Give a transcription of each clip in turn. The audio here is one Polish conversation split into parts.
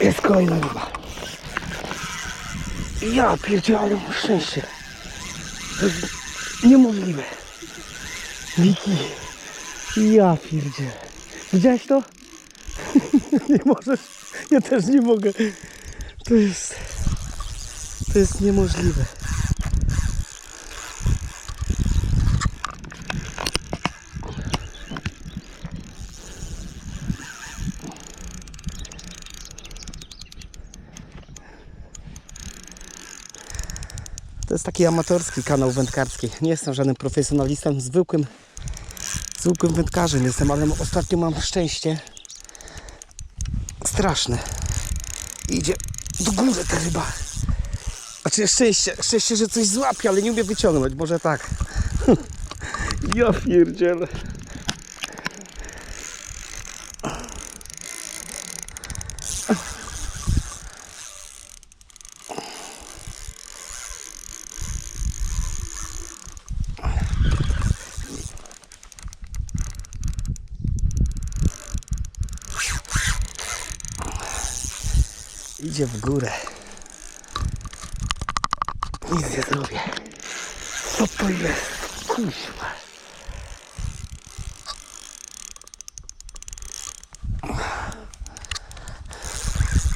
Jest kolejna ryba. Ja mam szczęście. To jest niemożliwe. Wiki. Ja pierdzielę. Widziałeś to? nie możesz. Ja też nie mogę. To jest... To jest niemożliwe. Taki amatorski kanał wędkarski. Nie jestem żadnym profesjonalistą, zwykłym, zwykłym wędkarzem jestem, ale ostatnio mam szczęście straszne. Idzie do góry ta ryba. Znaczy szczęście, szczęście, że coś złapie, ale nie umie wyciągnąć. Może tak. ja pierdzielę. Idzie w górę. Nic nie zrobię. Co to jest? Kuźwa.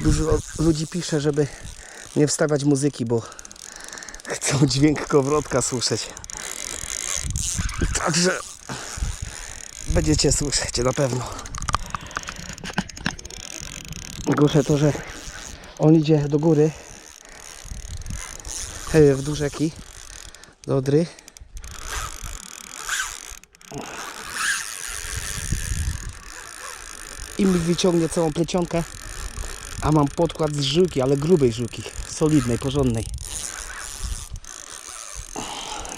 Dużo ludzi pisze, żeby nie wstawiać muzyki, bo chcą dźwięk kowrotka słyszeć. Także będziecie słyszeć na pewno. Gorsze to, że on idzie do góry, w dół rzeki, do Odry. I mi wyciągnie całą plecionkę, a mam podkład z żyłki, ale grubej żyłki, solidnej, porządnej.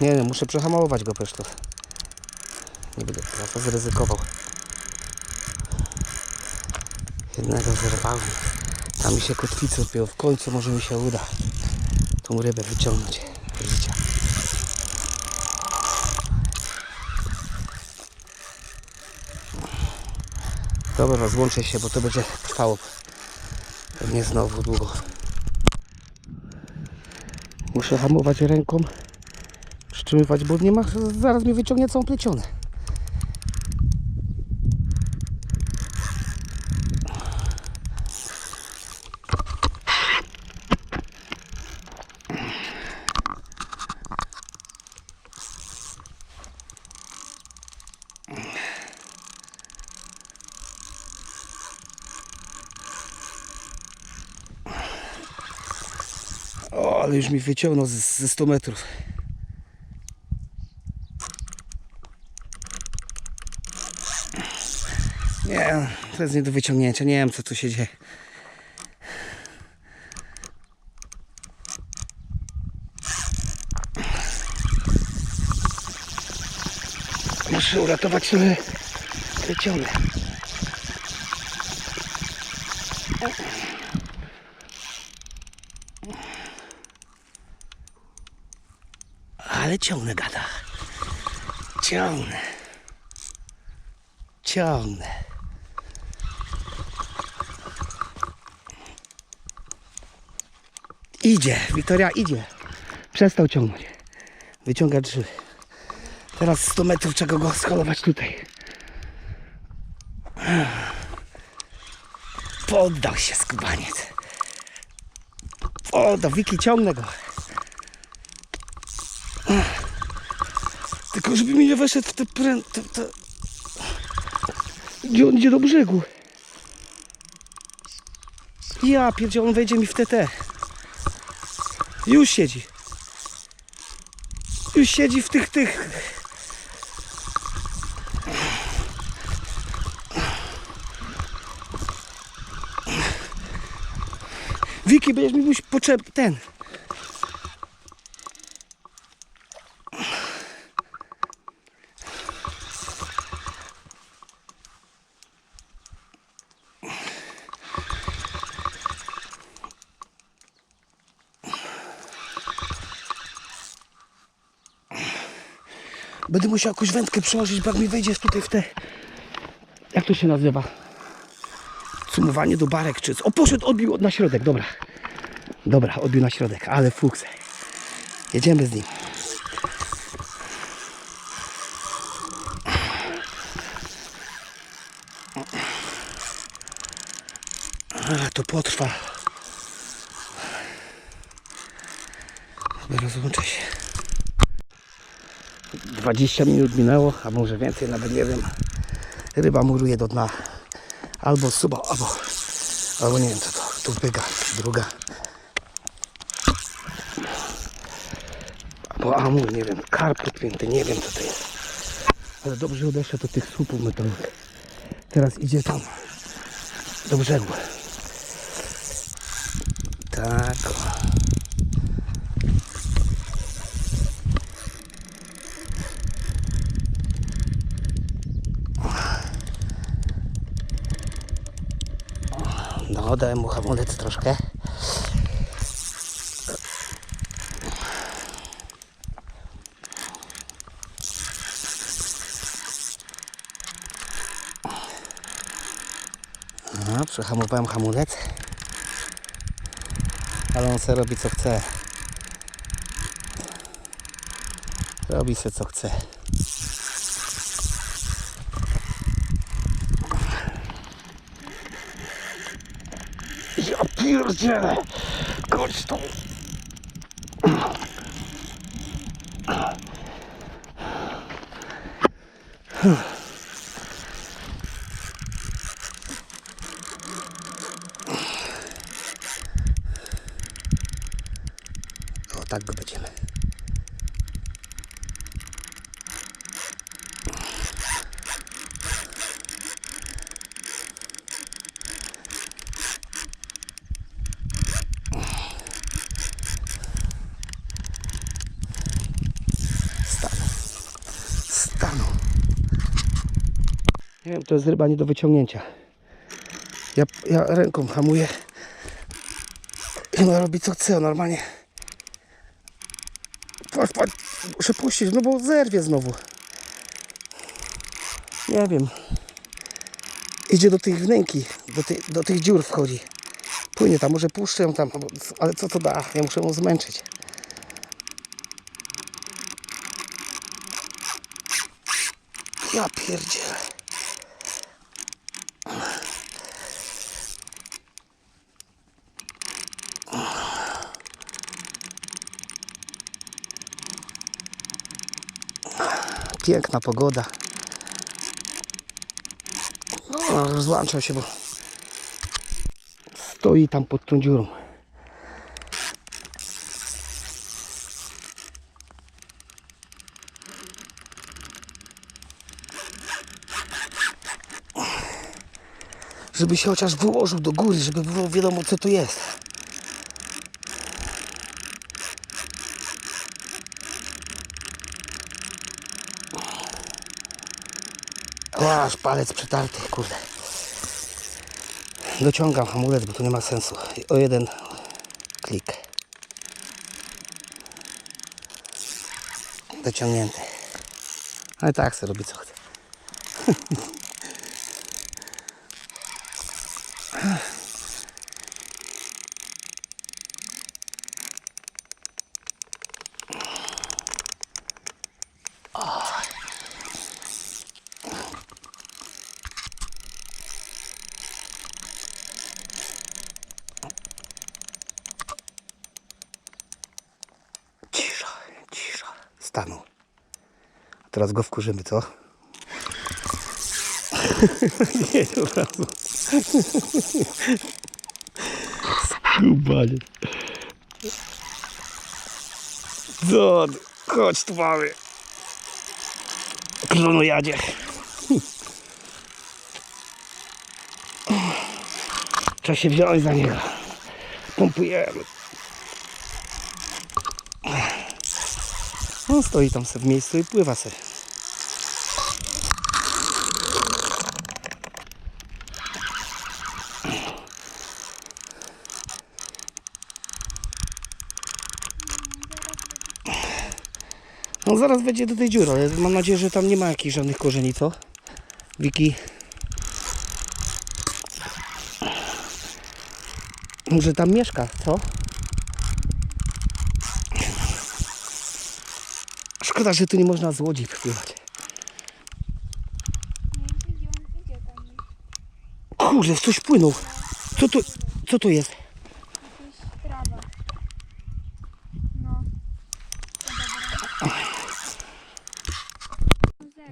Nie wiem, muszę przehamować go to. Nie będę teraz zryzykował. Jednego zerwałem. Tam mi się kotwicy odpiął. W końcu może mi się uda tą rybę wyciągnąć z życia. Dobra, rozłączę się, bo to będzie trwało pewnie znowu długo. Muszę hamować ręką, przytrzymywać, bo nie ma, zaraz mi wyciągnie całą plecionę. O, ale już mi wyciągnął ze, ze 100 metrów. Nie, to jest nie do wyciągnięcia. Nie wiem, co tu się dzieje. Muszę uratować sobie wyciągnę. Ale ciągnę gada. Ciągnę. Ciągnę. Idzie, Wiktoria idzie. Przestał ciągnąć. Wyciąga drzewy. Teraz 100 metrów trzeba go skalować tutaj. Poddał się skubaniec. Poddał, Wiki ciągnę go. Tylko żeby mi nie weszedł w te prę... Te, te... Gdzie on idzie do brzegu? Ja pierdziel, on wejdzie mi w TT. Już siedzi. Już siedzi w tych, tych... Wiki, będziesz mi musi potrzebny ten. Będę musiał jakąś wędkę przełożyć, bo jak mi wejdziesz tutaj w te... Jak to się nazywa? Cumowanie do barek czy co. O, poszedł, odbił na środek, dobra. Dobra, odbił na środek, ale fuks. Jedziemy z nim. Ale to potrwa. Dobra, rozłączę się. 20 minut minęło, a może więcej, nawet nie wiem. Ryba muruje do dna. Albo suba, albo, albo nie wiem co to. Tu byga, druga. Albo amur, nie wiem, karp podpięty, nie wiem co to jest. Ale dobrze odeszło do tych słupów metalowych. Teraz idzie tam, do brzegu. Tak. o. No, dałem mu hamulec troszkę. No, przehamowałem hamulec. Ale on se robi co chce. Robi se co chce. Ja pierdzielę! Chodź tu! O, tak go będziemy. Stanął. Stanął. Nie wiem, to jest ryba nie do wyciągnięcia. Ja, ja ręką hamuję. I ona robi co chce, normalnie. Patrz, patrz, muszę puścić, no bo zerwie znowu. Nie wiem. Idzie do tych wnęki, do, do tych dziur wchodzi. Płynie tam, może puszczę ją tam, ale co to da? Ja muszę ją zmęczyć. Ja pierdzielę. Piękna pogoda. No, rozłączał się, bo stoi tam pod tą dziurą. Żeby się chociaż wyłożył do góry, żeby było wiadomo co to jest. Aż palec przetarty, kurde. Dociągam hamulec, bo to nie ma sensu. O jeden klik. Dociągnięty. Ale tak sobie robi co chce. Stanął. A teraz go wkurzymy, co? Nie, od razu. Skubanie. Co? Chodź tu mały. Klonojadzie. Trzeba się wziąć za niego. Pompujemy. On stoi tam sobie w miejscu i pływa sobie. No zaraz będzie do tej dziury, ale mam nadzieję, że tam nie ma jakichś żadnych korzeni, co? Wiki. Może tam mieszka, co? Szkoda, że tu nie można z łodzi tam. Kurde, coś płynął. Co to, co to jest?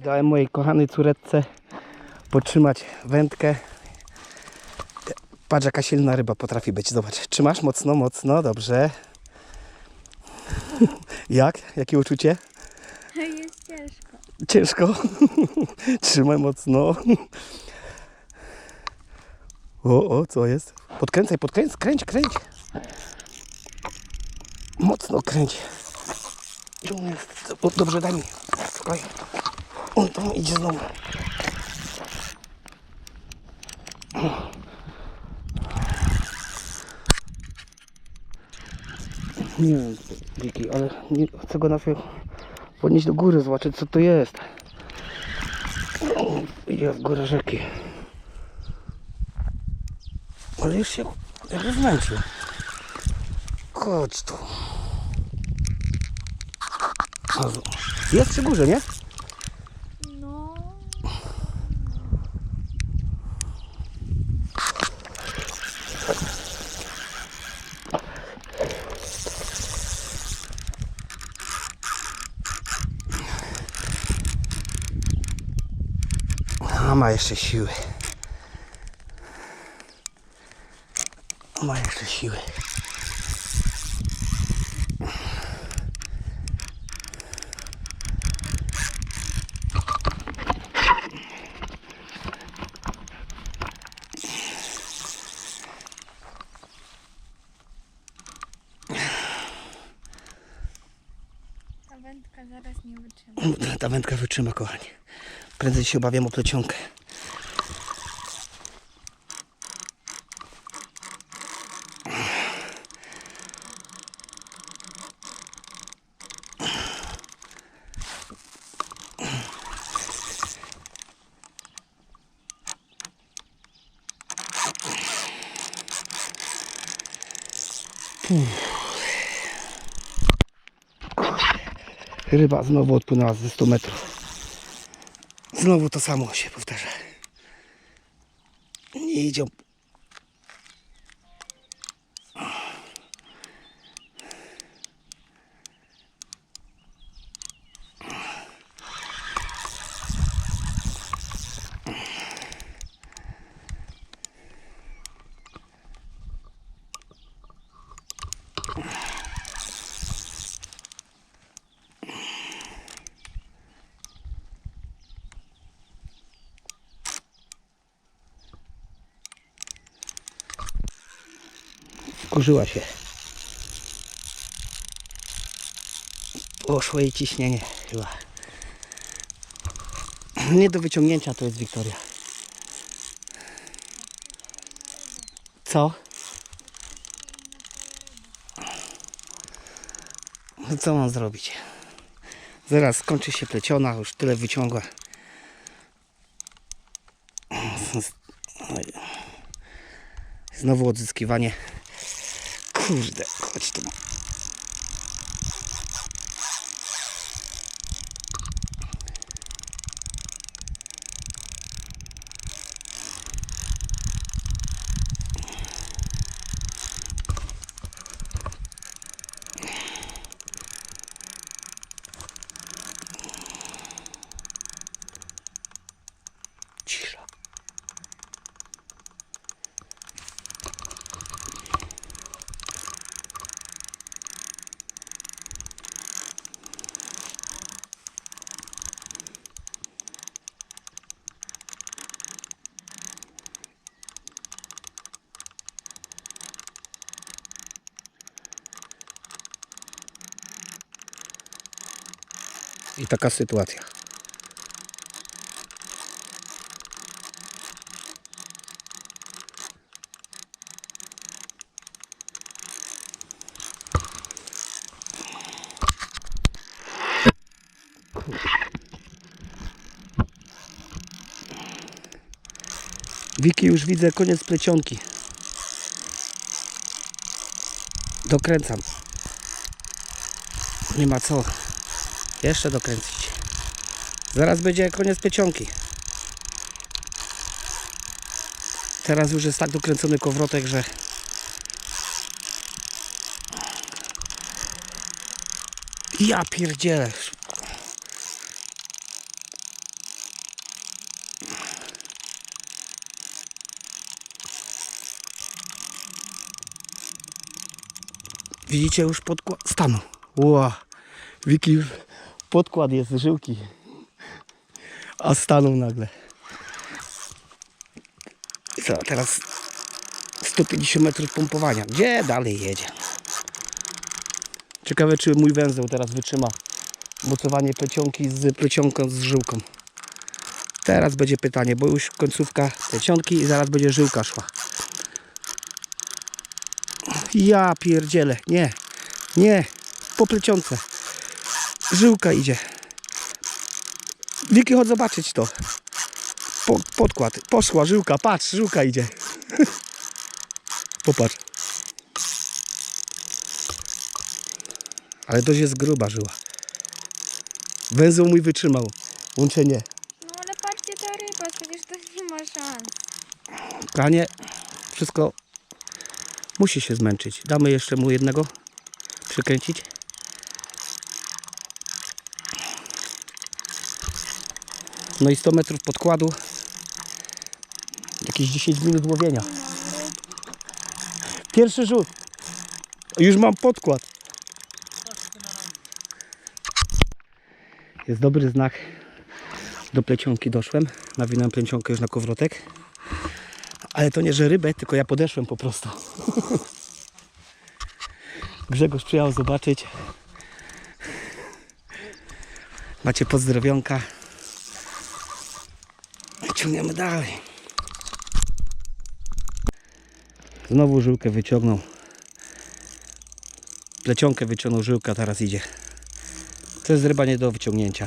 Dałem mojej kochanej córeczce potrzymać wędkę. Patrz jaka silna ryba potrafi być. Zobacz, trzymasz mocno, mocno, dobrze. Jak? Jakie uczucie? Ciężko. Trzymaj mocno. O, o, co jest? Podkręcaj, podkręć, kręć, kręć. Mocno kręć. Gdzie jest? O, dobrze, daj mi. Słuchaj. On tam idzie znowu. Nie wiem, Wiki, ale nie, chcę go najpierw podnieść do góry, zobaczyć co to jest. Idzie w górę rzeki. Ale już się jakby zmęczył. Chodź tu. Jest przy górze, nie? No. A ma jeszcze siły. Ma jeszcze siły. Ta wędka zaraz nie wytrzyma. Ta wędka wytrzyma, kochanie. Prędzej się obawiam o plecionkę. Ryba znowu odpłynęła ze 100 metrów. Znowu to samo się powtarza. Nie idzie. Kurzyła się. Poszło jej ciśnienie chyba. Nie do wyciągnięcia to jest Wiktoria. Co? No co mam zrobić? Zaraz skończy się pleciona, już tyle wyciągła. Znowu odzyskiwanie. Kurde, chodź tu. Cisza. I taka sytuacja. Wiki już widzę koniec plecionki. Dokręcam. Nie ma co. Jeszcze dokręcić. Zaraz będzie koniec plecionki. Teraz już jest tak dokręcony kowrotek, że ja pierdzielę. Widzicie już podkład stanu. Ła. Wiki podkład jest żyłki. A stanął nagle. Co, teraz 150 metrów pompowania. Gdzie dalej jedzie? Ciekawe, czy mój węzeł teraz wytrzyma mocowanie plecionki z plecionką z żyłką. Teraz będzie pytanie, bo już końcówka plecionki i zaraz będzie żyłka szła. Ja pierdzielę, nie, nie, po plecionce. Żyłka idzie. Wiki, chodź zobaczyć to. Po, podkład, poszła żyłka, patrz, żyłka idzie. Popatrz. Ale dość jest gruba żyła. Węzeł mój wytrzymał. Łączenie. No ale patrzcie ta ryba, przecież to nie ma szans. Pranie, wszystko musi się zmęczyć. Damy jeszcze mu jednego przykręcić. No i 100 metrów podkładu. Jakieś 10 minut łowienia. Pierwszy rzut. Już mam podkład. Jest dobry znak. Do plecionki doszłem. Nawinąłem plecionkę już na kowrotek. Ale to nie, że rybę, tylko ja podeszłem po prostu. Grzegorz przyjechał zobaczyć. Macie pozdrowionka. Ciągniemy dalej. Znowu żyłkę wyciągnął. Plecionkę wyciągnął, żyłka teraz idzie. To jest ryba nie do wyciągnięcia.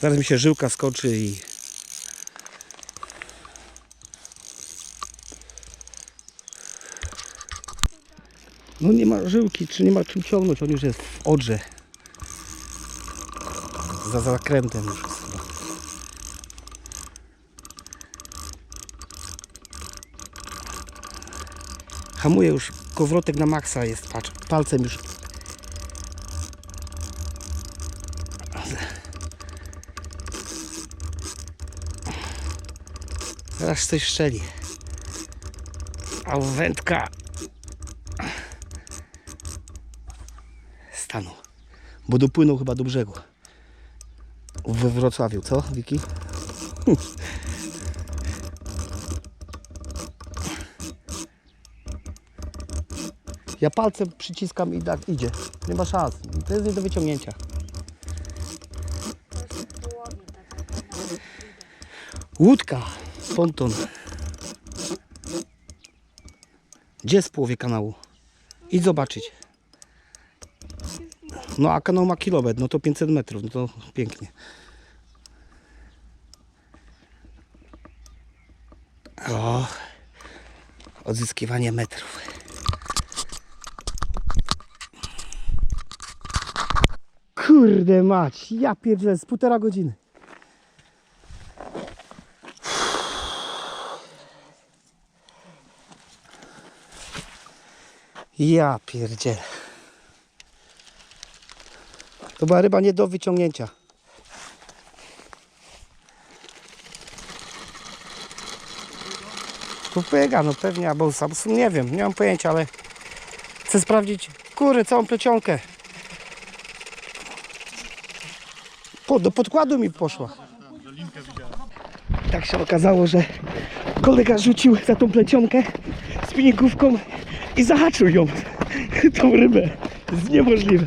Zaraz mi się żyłka skoczy i No nie ma żyłki, czy nie ma czym ciągnąć, on już jest w odrze. Za zakrętem już Hamuje już, kowrotek na maksa jest, patrz, palcem już. Teraz coś strzeli. A wędka stanął. Bo dopłynął chyba do brzegu. We Wrocławiu, co, Wiki? Ja palcem przyciskam i tak idzie. Nie ma szans. To jest nie do wyciągnięcia. Łódka, ponton. Gdzie jest w połowie kanału? Idź zobaczyć. No a kanał ma kilometr, no to 500 metrów, no to pięknie. O, odzyskiwanie metrów. Kurde mać, ja pierdzielę, z półtora godziny. Ja pierdzielę. To była ryba nie do wyciągnięcia. Popyga, no pewnie, albo Samsung, nie wiem, nie mam pojęcia, ale chcę sprawdzić, kurę, całą plecionkę. Do podkładu mi poszła. Tak się okazało, że kolega rzucił za tą plecionkę spinningówką i zahaczył ją, tą rybę. Jest niemożliwe.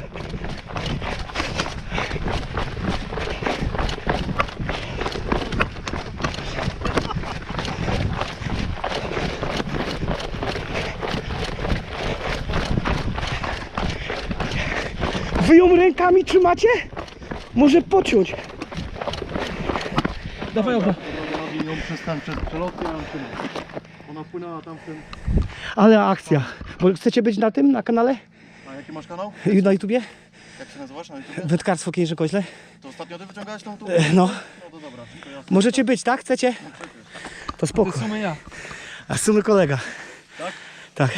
Wy ją rękami trzymacie? Może pociąć. Dawaj oba. Robi ją przez ten, przez przelotnie, ją trzymał. ona wpłynęła tam w tym... Ale akcja. Bo chcecie być na tym, na kanale? A jaki masz kanał? Na YouTubie? Jak się nazywasz na YouTubie? Wędkarstwo Kieńże Koźle? To ostatnio ty wyciągałeś tą tu? E, No. No to dobra, to ja Możecie być, tak? Chcecie? To spoko. To sumie ja. A w sumie kolega. Tak? Tak.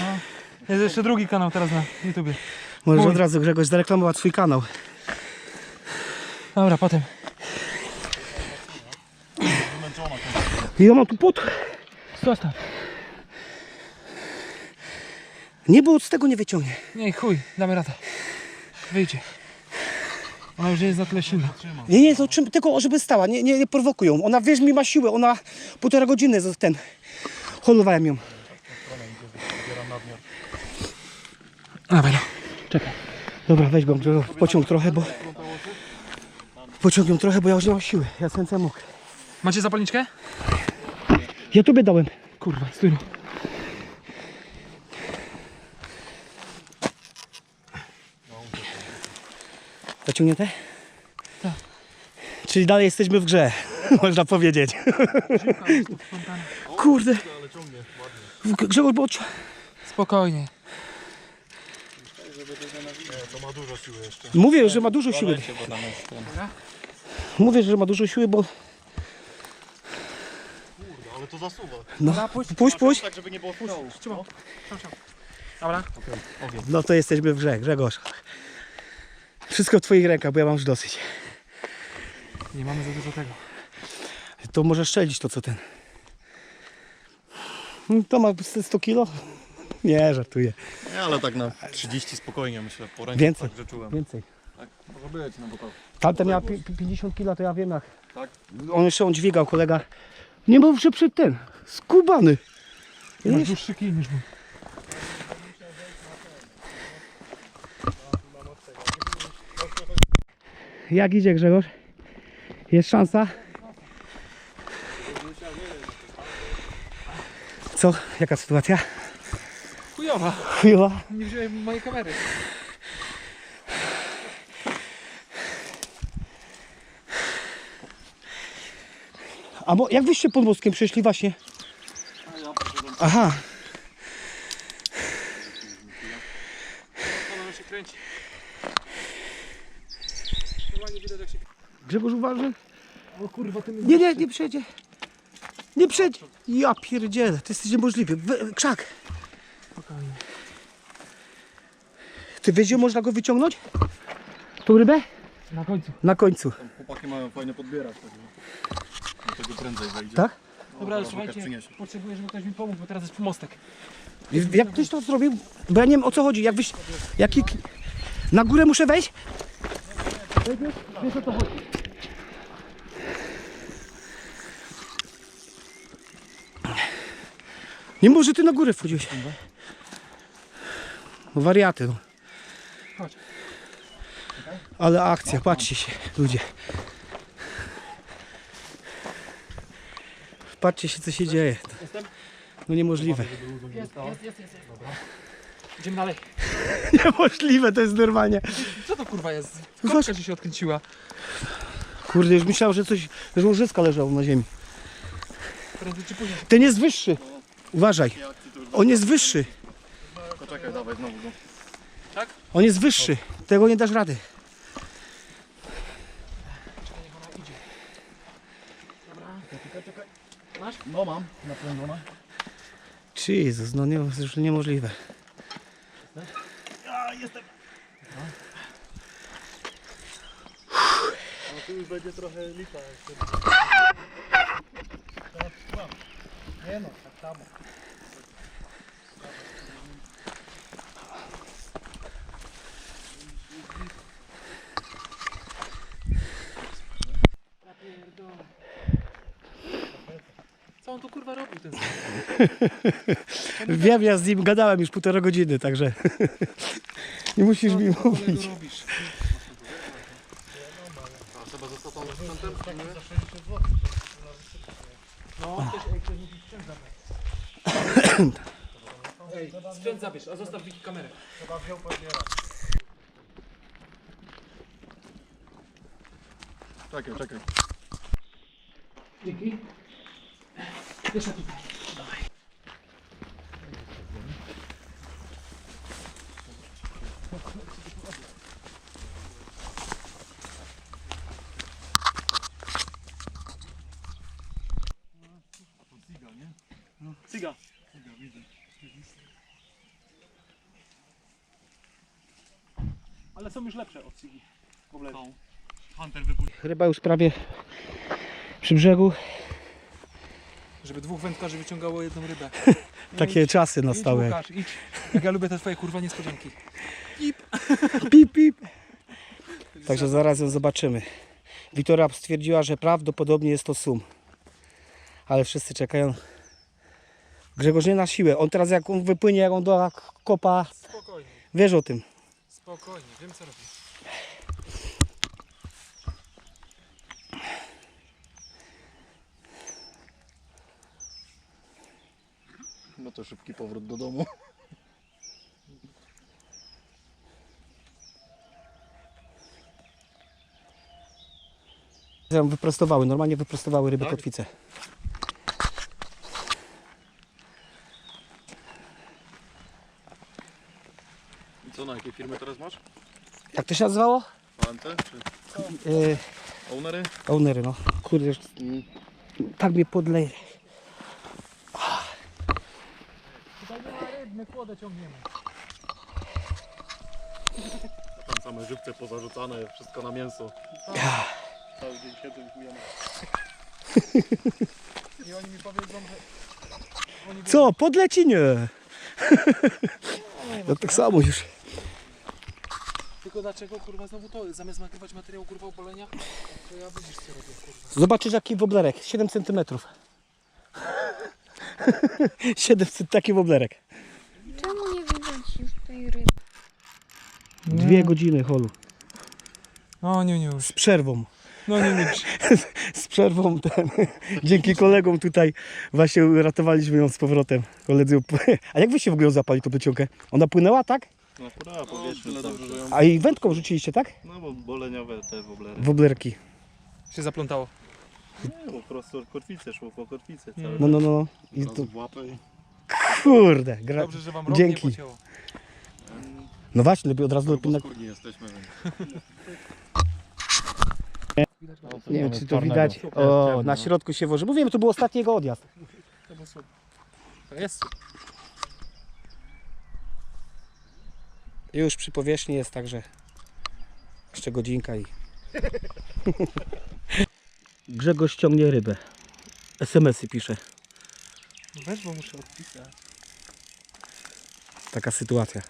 Jest jeszcze drugi kanał teraz na YouTubie. Możesz Mój. od razu Grzegorz zareklamować swój kanał. Dobra, potem. ja mam tu pot. Zostaw. Nie, bo z tego nie wyciągnie. Nie, chuj, damy radę. Wyjdzie. Ona już jest na tyle silna. Nie, nie, to czym, tylko żeby stała, nie, nie, nie prowokuj ją. Ona, wiesz, mi ma siłę, ona półtora godziny z- ten, holowałem ją. Dawaj no. Dobra, weź go, pociąg trochę, bo... Pociąg ją trochę, bo ja już nie mam siły, ja cały mokry. Macie zapalniczkę? Ja tobie dałem. Kurwa, stój. Zaciągnięte? Tak. Czyli dalej jesteśmy w grze, można powiedzieć. Kurde. Grzegorz, bo... Spokojnie. To ma dużo siły jeszcze. Mówię, że ma dużo siły. Mówię, że ma dużo siły, bo... Ale to zasuwa. No, puść, puść. Tak, żeby nie było strzału. No. Dobra. No to jesteśmy w grze, Grzegorz. Wszystko w twoich rękach, bo ja mam już dosyć. Nie mamy za dużo tego. To może szczelić to, co ten. Hmm, To ma 100 kilo? Nie, żartuję. Nie, ale tak na 30 spokojnie myślę, po ręce Więcej. tak, że czułem. Więcej. Tak, może być, no bo to... Tamten miał pi- pi- 50 kilo, to ja wiem jak. Tak? On jeszcze on dźwigał, kolega. Nie mów, że przed ten. Skubany. Masz dłuższy kij niż mój. Jak idzie Grzegorz? Jest szansa? Co? Jaka sytuacja? Chujowa. Chujowa. Nie wziąłem mojej kamery. A bo jak wyście pod mostkiem przeszli właśnie? Aha. Ona się kręci. Normalnie widać jak się Grzegorz uważaj. O kurwa, ty Nie, nie, nie przejdzie. Nie przejdzie. Ja pierdzielę, to jesteś niemożliwy. Krzak. Spokojnie. Ty wiesz, gdzie można go wyciągnąć? Tą rybę? Na końcu. Na końcu. Tam chłopaki mają fajnie podbierać. Tak, do tego prędzej wejdzie. Tak? Dobra, ale słuchajcie, przyniesie. potrzebuję, żeby ktoś mi pomógł, bo teraz jest mostek. Jak ktoś to zrobił? Bo ja nie wiem o co chodzi. Jak wyś... Jaki... Na górę muszę wejść? Wiesz o co chodzi. Nie może ty na górę wchodziłeś. No wariaty no. Ale akcja, patrzcie się, ludzie. Patrzcie się co się dzieje. No niemożliwe. Jest, jest, jest, jest. Dobra. Idziemy dalej. Niemożliwe, to jest normalnie. Co to kurwa jest? Zobacz. Kropka ci się odkręciła. Kurde, już myślałem, że coś, że łożyska leżało na ziemi. Prędzej czy później. Ten jest wyższy. Uważaj. On jest wyższy. Poczekaj, dawaj znowu go. On jest wyższy. Tego nie dasz rady. Czekaj, niech ona idzie. Dobra. No mam, napędzona. Jezus, no nie, już niemożliwe. No tu już będzie trochę lipa. Nie no, tak samo. Kurwa robił ten Wiem, ja z nim gadałem już półtora godziny, także nie musisz mi Co mówić. robisz? Trzeba zostać tam sprzętem? No, ktoś, ej, ktoś musi sprzęt zabrać. Ej, sprzęt zabierz, a zostaw Wiki kamerę. Czekaj, czekaj. Dzięki. Jeszcze tutaj. Dawaj. Cyga, nie? No. Cyga. Cyga, widzę. Ale są już lepsze od cygi. Hunter wypuścił. Ryba już prawie przy brzegu. Żeby dwóch wędkarzy wyciągało jedną rybę. Takie czasy Idź nastały. Łukasz, idź. Jak ja lubię te twoje kurwa niespodzianki. Pip, pip. Także zaraz ją zobaczymy. Wiktoria stwierdziła, że prawdopodobnie jest to sum. Ale wszyscy czekają. Grzegorz nie na siłę. On teraz jak on wypłynie, jak on do kopa, Spokojnie, wiesz o tym. spokojnie, wiem co robię. No to szybki powrót do domu. Wyprostowały, normalnie wyprostowały ryby kotwice. I co, na jakiej firmy teraz masz? Jak to się nazywało? Hunter czy Yy, ownery? ownery, no. Kurde, już tak mnie podleje. Tutaj nie ma ryb, my kłodę ciągniemy. Tam same żywce pozarzucane, wszystko na mięso. Cały dzień siedzę i I oni mi powiedzą, że... Oni Co? Podleci nie. No tak samo już. Tylko dlaczego kurwa znowu to? Zamiast nagrywać materiał kurwa obolenia, to ja widzisz co robię kurwa. Zobaczysz jaki woblerek. 7 cm. 7 cm taki woblerek. Czemu nie widać już tej ryby? Dwie godziny holu. No nie, nie już. Z przerwą. No nie, nie. Z przerwą ten. Dzięki kolegom tutaj właśnie uratowaliśmy ją z powrotem. Koledzy, ją- a jak wy się w ogóle zapali tą plecionkę? Ona płynęła, tak? No akurat, powiedzmy tyle dobrze, że ją... A i wędką rzuciliście, tak? No bo boleniowe te woblery. Woblerki. Się zaplątało. Nie, po prostu kotwice szło po kotwice całe. No, no, no. I to, w łapę kurde. Gra... Dobrze, że wam Dzięki. nie pocięło. No właśnie, lepiej od razu lepiej na... skórni jesteśmy. Nie wiem, czy to widać. O, na środku się woży. Mówiłem, to był ostatni jego odjazd. To jest. Już przy powierzchni jest także jeszcze godzinka i... Grzegorz ciągnie rybę. SMS-y pisze. Weź, bo muszę odpisać. Taka sytuacja.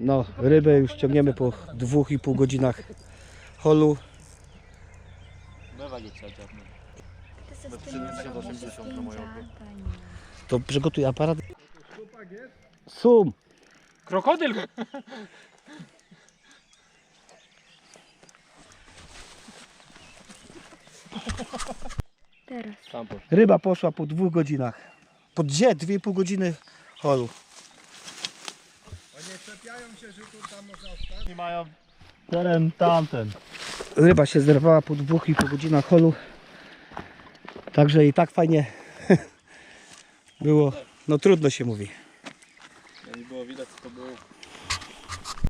No, rybę już ciągniemy po dwóch i pół godzinach holu. To jest 70-80 to moje oko. To przygotuj aparat. Sum! Krokodyl! Teraz. Ryba poszła po dwóch godzinach. Po gdzie? Dwie i pół godziny holu. Nie mają... Ten, tamten. Ryba się zerwała po dwóch i pół godzinach holu. Także i tak fajnie było. No trudno się mówi. Nie było widać co to było.